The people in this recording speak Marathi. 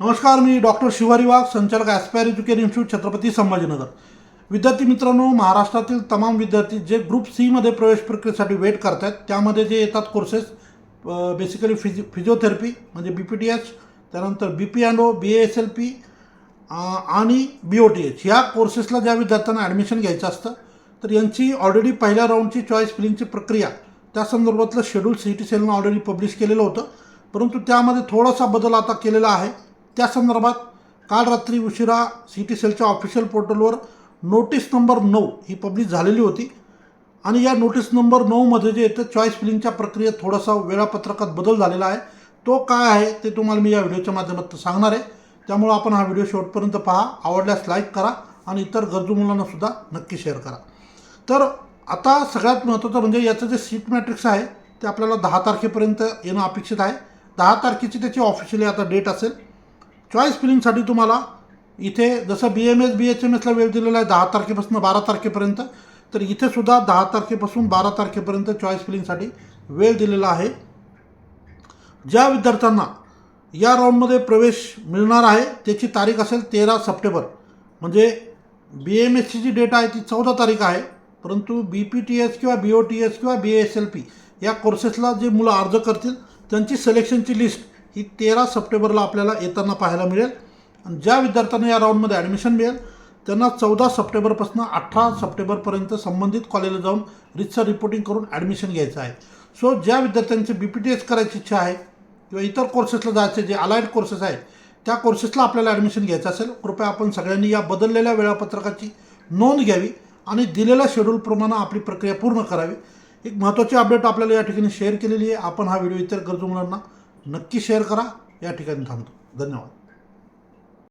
नमस्कार मी डॉक्टर शिवारी वाघ संचालक Aspire Education Institute Chhatrapati Sambhajinagar. विद्यार्थी मित्रांनो महाराष्ट्रातील तमाम विद्यार्थी जे ग्रुप सीमध्ये प्रवेश प्रक्रियेसाठी वेट करत आहेत त्यामध्ये जे येतात कोर्सेस बेसिकली फिजि फिजिओथेरपी म्हणजे बी पी टी एच त्यानंतर B P and O B S L P आणि बी ओ टी एच ह्या कोर्सेसला ज्या विद्यार्थ्यांना ॲडमिशन घ्यायचं असतं तर यांची ऑलरेडी पहिल्या राऊंडची चॉईस फिलिंगची प्रक्रिया त्या संदर्भातलं शेड्यूल सी टी सेलनं ऑलरेडी पब्लिश केलेलं होतं. परंतु त्यामध्ये थोडासा बदल आता केलेला आहे. त्या संदर्भात काल रात्री उशिरा सी टी सेलच्या ऑफिशियल पोर्टलवर नोटीस नंबर नऊ ही पब्लिश झालेली होती. आणि या नोटीस नंबर नऊमध्ये जे येतं चॉईस फिलिंगच्या प्रक्रियेत थोडासा वेळापत्रकात बदल झालेला आहे. तो काय आहे ते तुम्हाला मी या व्हिडिओच्या माध्यमातून सांगणार आहे. त्यामुळं आपण हा व्हिडिओ शेवटपर्यंत पहा. आवडल्यास लाईक करा आणि इतर गरजू मुलांनासुद्धा नक्की शेअर करा. तर आता सगळ्यात महत्त्वाचं म्हणजे याचं जे सीट मॅट्रिक्स आहे ते आपल्याला दहा तारखेपर्यंत येणं अपेक्षित आहे. दहा तारखेची त्याची ऑफिशियली आता डेट असेल. चॉईस फिलिंगसाठी तुम्हाला इथे जसं B M S B H M एसला वेळ दिलेला आहे दहा तारखेपासून बारा तारखेपर्यंत तर इथेसुद्धा दहा तारखेपासून बारा तारखेपर्यंत चॉईस फिलिंगसाठी वेळ दिलेला आहे. ज्या विद्यार्थ्यांना या राऊंडमध्ये प्रवेश मिळणार आहे त्याची तारीख असेल तेरा सप्टेंबर. म्हणजे बी एम एसची जी डेट आहे ती चौदा तारीख आहे परंतु बी पी टी एस किंवा बी ओ टी एस किंवा बी एस एल पी या कोर्सेसला जे मुलं अर्ज करतील त्यांची सिलेक्शनची लिस्ट ही तेरा सप्टेंबरला आपल्याला येताना पाहायला मिळेल. आणि ज्या विद्यार्थ्यांना या राऊंडमध्ये ॲडमिशन मिळेल त्यांना चौदा सप्टेंबरपासून अठरा सप्टेंबरपर्यंत संबंधित कॉलेजला जाऊन रितसर रिपोर्टिंग करून ॲडमिशन घ्यायचं आहे. सो ज्या विद्यार्थ्यांची बी पी टी एस करायची इच्छा आहे किंवा इतर कोर्सेसला जायचे जे अलाइड कोर्सेस आहेत त्या कोर्सेसला आपल्याला ॲडमिशन घ्यायचं असेल कृपया आपण सगळ्यांनी या बदललेल्या वेळापत्रकाची नोंद घ्यावी आणि दिलेल्या शेड्यूलप्रमाणे आपली प्रक्रिया पूर्ण करावी. एक महत्त्वाची अपडेट आपल्याला या ठिकाणी शेअर केलेली आहे. आपण हा व्हिडिओ इतर गरजू मुलांना नक्की शेअर करा. या ठिकाणी थांबतो. धन्यवाद.